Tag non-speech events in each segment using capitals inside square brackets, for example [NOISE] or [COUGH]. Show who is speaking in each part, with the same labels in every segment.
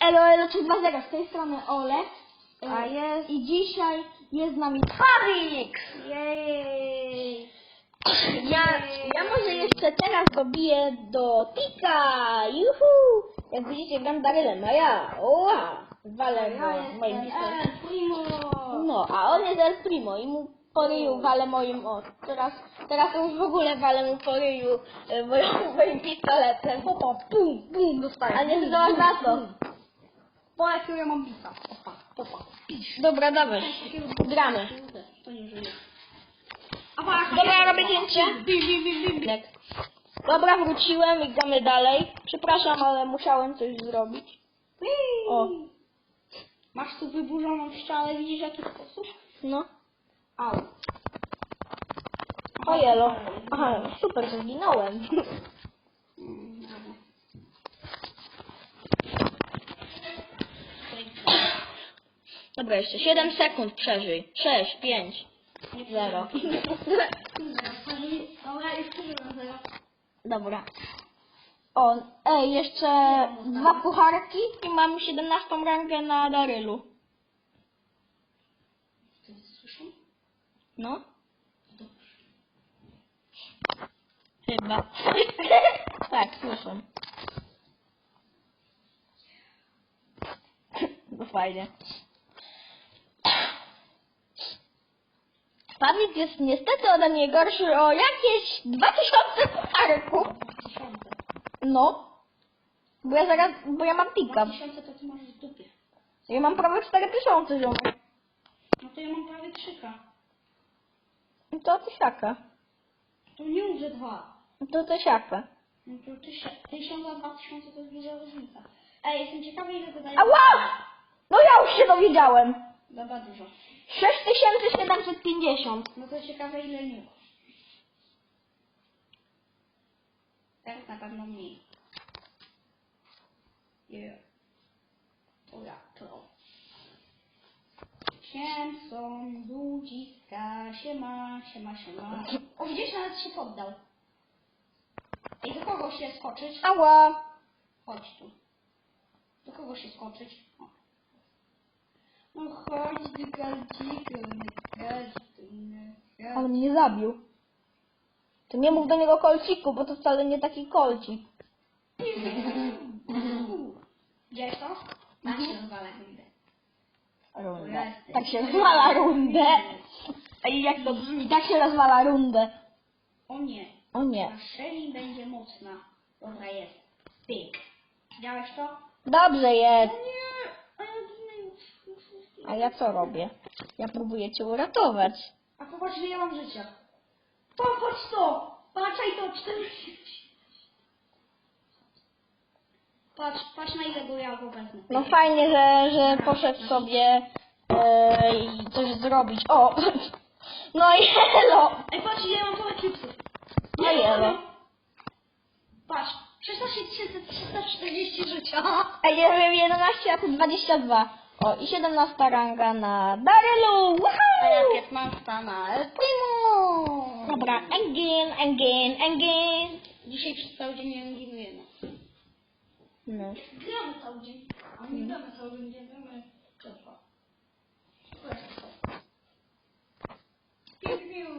Speaker 1: Elo, elo, czy 2 z tej strony Olek. E,
Speaker 2: A jest-
Speaker 1: I dzisiaj jest z nami Fabik!
Speaker 2: Jej!
Speaker 1: Ja, ja może jeszcze teraz dobiję do Tika! Juhu! Jak widzicie, gram Darylem, a ja, oła! Walę
Speaker 2: Ja
Speaker 1: moim.
Speaker 2: El Primo!
Speaker 1: No, a on jest El Primo i mu po ryju walę moim, o, teraz, teraz już w ogóle walę mu po ryju e, moim, moim pistoletem.
Speaker 2: Popa, pum, pum, dostaję.
Speaker 1: A nie zdołasz na to.
Speaker 2: Po jakiego ja mam bisa? Popa, popa.
Speaker 1: Dobra, dawaj, gramy.
Speaker 2: To nie żyje. A waha,
Speaker 1: Dobra, robię zdjęcie. Dobra, wróciłem i gramy dalej. Przepraszam, ale musiałem coś zrobić. O.
Speaker 2: Masz tu wyburzoną ścianę, widzisz w jaki sposób?
Speaker 1: No.
Speaker 2: Au.
Speaker 1: O jelo. Aha, super, zginąłem. [LAUGHS]
Speaker 2: dobra.
Speaker 1: Jeszcze 7 sekund przeżyj. 6, 5, 0.
Speaker 2: Dobra, już przeżyłem tego.
Speaker 1: Dobra. O, ej, jeszcze dwa pucharki i mam 17 rangę na Darylu.
Speaker 2: Słyszę?
Speaker 1: No. Chyba. [LAUGHS] tak, słyszę. No fajnie. Pawlik jest niestety ode mnie gorszy o jakieś 2000 pucharków.
Speaker 2: Tysiące.
Speaker 1: No. Bo ja zaraz, bo ja mam pika.
Speaker 2: Tysiące to ty masz w dupie.
Speaker 1: Ja mam prawie 4000 ziomek.
Speaker 2: No to ja mam prawie trzyka.
Speaker 1: No To tysiaka.
Speaker 2: To nie umrze dwa.
Speaker 1: No To tysiaka.
Speaker 2: No to tysia- tysiąc a dwa tysiące to jest duża różnica. Ej, jestem ciekawy ile to daje.
Speaker 1: Ała! No ja już się dowiedziałem.
Speaker 2: Dobra, dużo.
Speaker 1: 6750.
Speaker 2: No to ciekawe ile nie. Teraz na pewno mniej. Yeah. Ja, to. Siemson, ludziska, siema, siema, siema. O, gdzieś nawet się poddał. Ej, do kogo się skoczyć?
Speaker 1: Ała!
Speaker 2: Chodź tu. Do kogo się skoczyć? O. Chodź, ty kalciku, chodź tu, no,
Speaker 1: On mnie zabił. To nie mów do niego kolciku, bo to wcale nie taki kolcik.
Speaker 2: Widziałeś to? Tak się rozwala rundę.
Speaker 1: Rundę. Tak się rozwala rundę. Ej, jak to brzmi? Tak się rozwala rundę.
Speaker 2: O nie.
Speaker 1: O nie.
Speaker 2: Shelly będzie mocna. Dobra, jest. Pyk. Widziałeś to?
Speaker 1: Dobrze jest.
Speaker 2: O nie! A ja ginę już.
Speaker 1: A ja co robię? Ja próbuję cię uratować.
Speaker 2: A popatrz, ile ja mam życia. Popatrz to! Patrzaj to, 40. Patrz, patrz na ile go ja go wezmę.
Speaker 1: No fajnie, że, że poszedł sobie e, i coś zrobić. O! [LAUGHS] No i hello!
Speaker 2: Ej, patrz ile mam tyle chipsów.
Speaker 1: No i elo.
Speaker 2: Patrz, 16 340 życia.
Speaker 1: A ja wiem 11, a ty 22. O, i 17 ranga na Darylu!
Speaker 2: A ja
Speaker 1: Woohoo!
Speaker 2: 15 na El
Speaker 1: Primo! Dobra, again, again, again.
Speaker 2: Dzisiaj przez cały dzień nie ginujemy.
Speaker 1: No.
Speaker 2: Gramy cały dzień. A nie gramy cały dzień, nie gramy piu.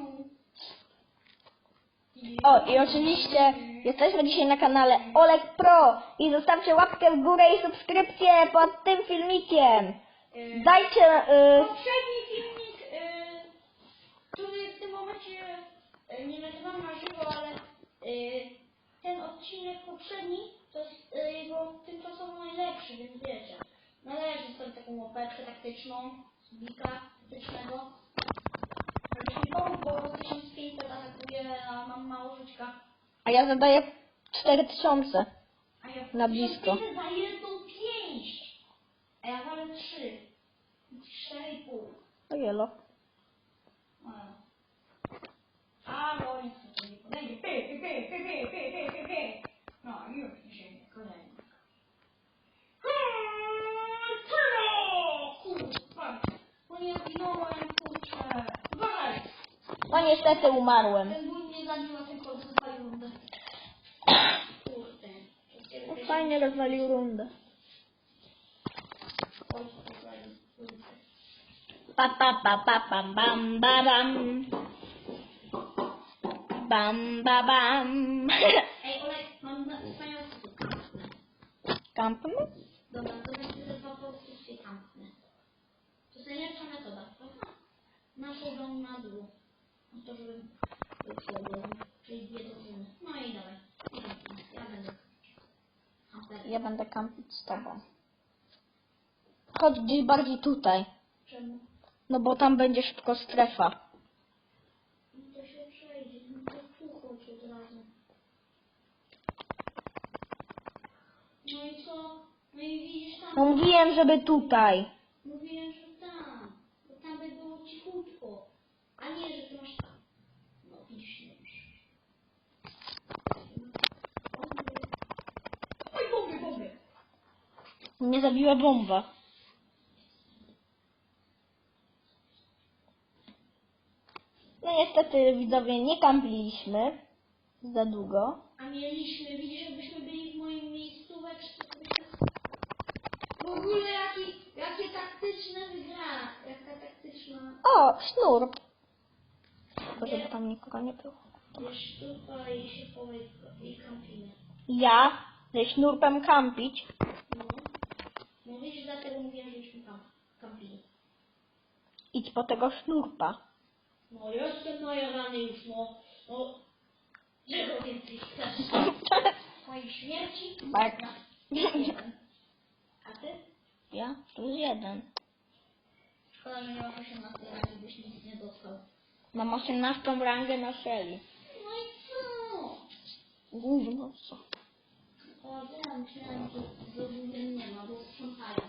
Speaker 1: O, i oczywiście jesteśmy dzisiaj na kanale Olek Pro i zostawcie łapkę w górę i subskrypcję pod tym filmikiem.
Speaker 2: Y,
Speaker 1: Dajcie, y,
Speaker 2: Poprzedni filmik, y, który w tym momencie y, nie nagrywam na żywo, ale y, ten odcinek poprzedni to jest y, jego tymczasowo najlepszy, więc wiecie. Należy sobie taką łapeczkę taktyczną, subika taktycznego. Pomógł, bo 1500 atakuje, a mam mało żyćka.
Speaker 1: Ja zadaję 4000
Speaker 2: A ja
Speaker 1: na blisko.
Speaker 2: A Ja zadaję tą 5. A ja wolę 3. 4,5.
Speaker 1: To jelo.
Speaker 2: A, bo nic nie podejdzie. Py, py, py, py, py, py, py, py. No, już dzisiaj kolejny. Eee, no
Speaker 1: niestety umarłem. Fajnie rozwalił rundę. Pa pa pa pa pa bam ba bam. Bam ba bam.
Speaker 2: Ej, Olek, mam? Dobra, to będzie... będę
Speaker 1: kampić z tobą. Chodź gdzieś bardziej tutaj.
Speaker 2: Czemu?
Speaker 1: No bo tam będzie szybko strefa.
Speaker 2: No to się przejdzie, no to tu chodź od razu. No i co? No i widzisz tam?
Speaker 1: No mówiłem, żeby tutaj.
Speaker 2: Mówiłem, że tam. Bo tam by było cichutko. A nie, że ty masz tam. No widzisz, nie wiesz. Oj, bomby, bomby.
Speaker 1: Mnie zabiła bomba. No niestety widzowie nie kampliliśmy za długo.
Speaker 2: A mieliśmy, widzisz, jakbyśmy byli w moim to byśmy... W ogóle jaki, jakie taktyczne wygra. Jaka taktyczna...
Speaker 1: O, sznur. Tylko żeby tam nikogo nie było.
Speaker 2: Wiesz, tutaj się i kampimy.
Speaker 1: Ja ze sznurpem kampić.
Speaker 2: No. No widzisz, dlatego mówiłem, żebyśmy tam kampili.
Speaker 1: Idź po tego sznurpa.
Speaker 2: No jestem najarany już, no. No. Czego więcej chcesz? [LAUGHS] Twojej śmierci?
Speaker 1: Tak.
Speaker 2: A ty?
Speaker 1: Ja? Tu jest jeden.
Speaker 2: Szkoda, że nie masz 18 lat, żebyś nic nie dostał.
Speaker 1: Mam 18 rangę na szeli.
Speaker 2: No i co?
Speaker 1: Gówno co?
Speaker 2: O, ja myślałem, że ludzi nie ma, bo sprzątają.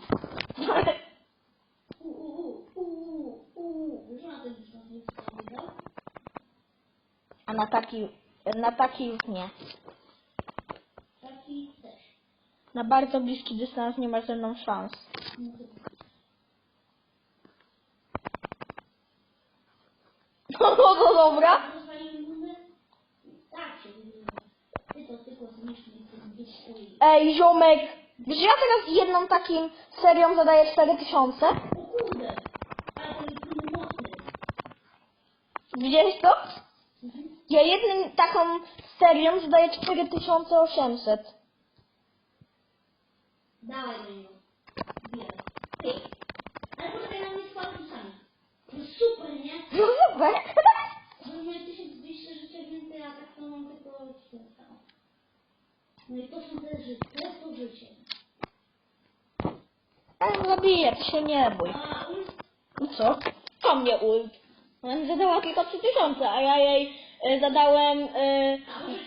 Speaker 2: Uuu, uuu, uuu. Tym już nie widział?
Speaker 1: A na taki, na taki już nie.
Speaker 2: Taki też.
Speaker 1: Na bardzo bliski dystans nie ma ze mną szans.
Speaker 2: No to
Speaker 1: No, no dobra.
Speaker 2: Tak się wygląda. Ty to tylko ten i...
Speaker 1: Ej, ziomek, wiesz, ja teraz jedną takim serią zadaję 4000?
Speaker 2: O kurde! Ale ten jest mocny.
Speaker 1: Widziałeś to? Ja jednym taką serią zadaję 4800.
Speaker 2: Dawaj niego. Bierę. Ty. Ale poczekaj na mnie z sami. No super, nie?
Speaker 1: No super.
Speaker 2: Bo moje 1200 życia więcej, a tak to mam tylko 400. No i to są te życie. To życie.
Speaker 1: Zabiję, ty się nie bój.
Speaker 2: A
Speaker 1: I co? To mnie ult. Ona zadała tylko 3000, a ja jej y, zadałem, y,
Speaker 2: a życie.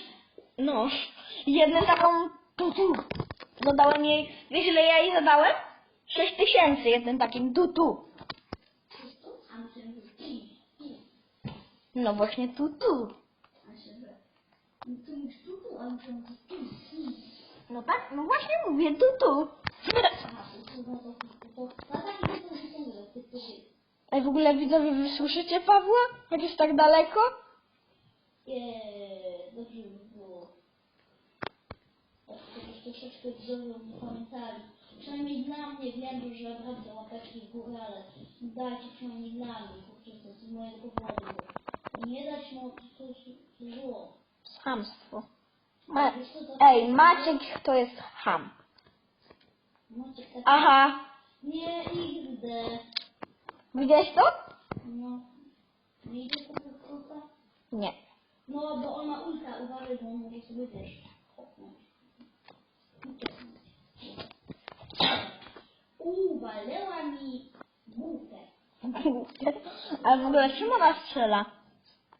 Speaker 1: no, jedną taką, tu, tu. Zadałem jej, wiesz ile ja jej zadałem? 6000 jednym takim tu, tu.
Speaker 2: Wszystko? A myślałem, że ty. Tu.
Speaker 1: No właśnie tu, tu.
Speaker 2: A się. No to a tu.
Speaker 1: No tak, no właśnie mówię tu, tu.
Speaker 2: To to, to, to, to. To.
Speaker 1: Ej, w ogóle widzowie, wy słyszycie Pawła? Jest tak daleko?
Speaker 2: Eee, dobrze by było. Tak, chociaż troszeczkę wzoru nie pamiętali. Przynajmniej dla mnie wiem, że bardzo łapeczki w górę, ale dajcie przynajmniej dla mnie, kurczę, to z mojego powodu. Nie dać mu to zło.
Speaker 1: Chamstwo. Ma Ej, Maciek to jest ham. Aha,
Speaker 2: Nie, nigdy.
Speaker 1: widziałeś to?
Speaker 2: No. Nie idzie to?
Speaker 1: Nie.
Speaker 2: No, bo ona ulta, uważaj, bo on może sobie też walnęła mi bułkę. [LAUGHS]
Speaker 1: Ale w ogóle czym ona strzela?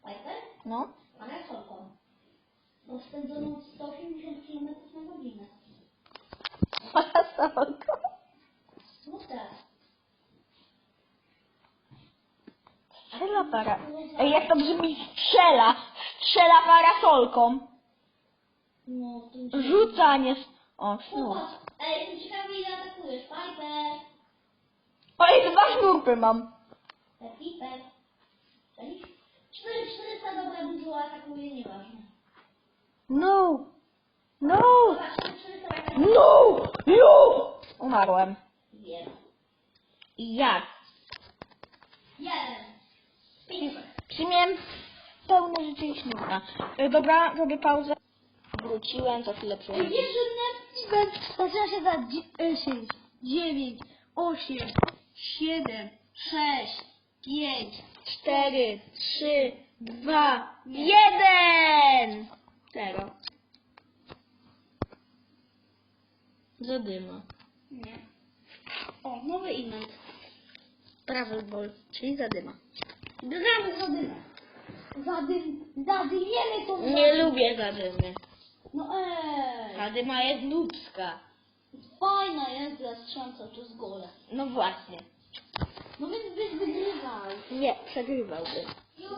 Speaker 2: Piper?
Speaker 1: No.
Speaker 2: Parasolką. Rozpędzoną 180 km na godzinę.
Speaker 1: Parasolką.
Speaker 2: No tak.
Speaker 1: Strzela para... Ej, jak to brzmi? Strzela. Strzela parasolką.
Speaker 2: No, się...
Speaker 1: Rzucanie. s- O, sznur.
Speaker 2: Ej, jestem ciekawy ile atakujesz. Piper!
Speaker 1: Oj, dwa sznurpy mam.
Speaker 2: Piper. Czaisz? 4 400 dobra dużo atakuje, nieważne.
Speaker 1: No! No! No! no. Umarłem. Jeden. Jak?
Speaker 2: Jeden. Pis.
Speaker 1: Przyjmiem pełne życie i śniadania. E, dobra, robię pauzę. Wróciłem, za chwilę przyjmę.
Speaker 2: Widzisz, że net zaczyna się za 10, 9, 8, 7, 6, 5,
Speaker 1: 4, 3, 2, 1! Tego. Zadyma.
Speaker 2: Nie. O, nowy event.
Speaker 1: Bravel Ball, czyli zadyma.
Speaker 2: Gramy zadymę. Zadym... Zadymiemy to
Speaker 1: Nie lubię zadymy.
Speaker 2: No eee.
Speaker 1: Zadyma jest nubska.
Speaker 2: Fajna jest dla strzelca tu z gole.
Speaker 1: No właśnie.
Speaker 2: No więc byś wygrywał.
Speaker 1: Nie, przegrywałbym. Już,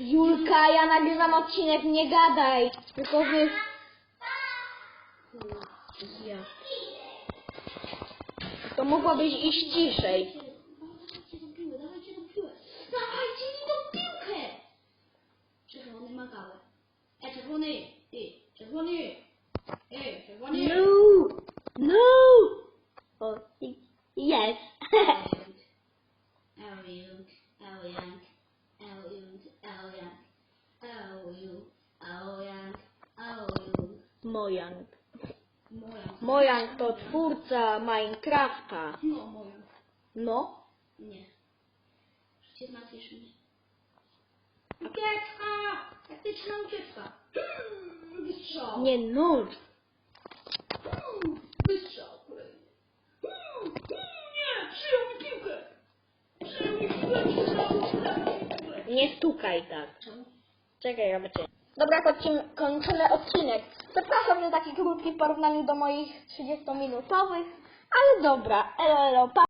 Speaker 1: Julka, ja nagrywam odcinek, nie gadaj. Tylko wy... Ja. To mogłabyś iść ciszej.
Speaker 2: Dawajcie mi tą piłkę! Czerwony ma gałę. E, czerwony! Ty, czerwony! E, czerwony!
Speaker 1: No! No! O, yes. [LAUGHS]
Speaker 2: Eljunk, eljunk, eljunk,
Speaker 1: Mojang.
Speaker 2: Moja.
Speaker 1: Mojang to twórca Minecrafta.
Speaker 2: No, moją.
Speaker 1: No.
Speaker 2: Nie. Przecież napisz mi. Ucieczka! Taktyczna ucieczka. [CLEARS THROAT] Wystrzał.
Speaker 1: Nie nóż.
Speaker 2: Nie
Speaker 1: stukaj tak. Czekaj, ja cię. Dobra, kończymy, kończymy odcinek. Przepraszam, że taki krótki w porównaniu do moich 30-minutowych, ale dobra. Elo, pa.